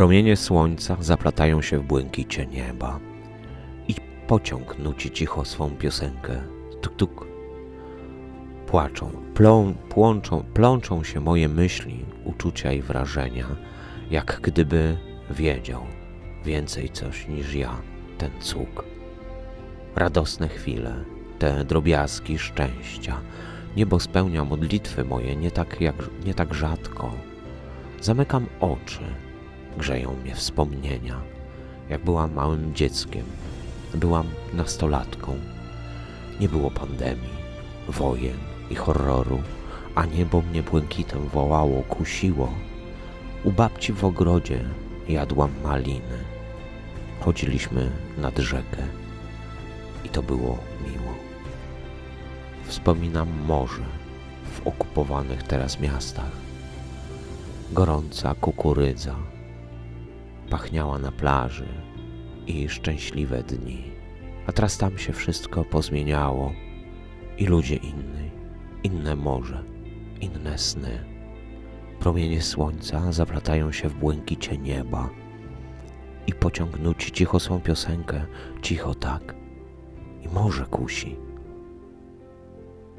Promienie słońca zaplatają się w błękicie nieba i pociąg nuci cicho swą piosenkę. Tuk, tuk. Płaczą, plą, płączą, plączą się moje myśli, uczucia i wrażenia, jak gdyby wiedział więcej coś niż ja, ten cuk. Radosne chwile, te drobiazgi szczęścia. Niebo spełnia modlitwy moje nie tak, jak, nie tak rzadko. Zamykam oczy, grzeją mnie wspomnienia, jak byłam małym dzieckiem, byłam nastolatką. Nie było pandemii, wojen i horroru, a niebo mnie błękitem wołało, kusiło. U babci w ogrodzie jadłam maliny. Chodziliśmy nad rzekę i to było miło. Wspominam morze w okupowanych teraz miastach. Gorąca kukurydza pachniała na plaży i szczęśliwe dni. A teraz tam się wszystko pozmieniało i ludzie inni, inne morze, inne sny. Promienie słońca zaplatają się w błękicie nieba i pociąg nuci cicho swą piosenkę, cicho tak i morze kusi.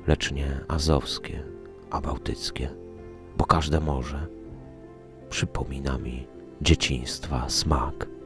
Lecz nie azowskie, a bałtyckie, bo każde morze przypomina mi dzieciństwa smak.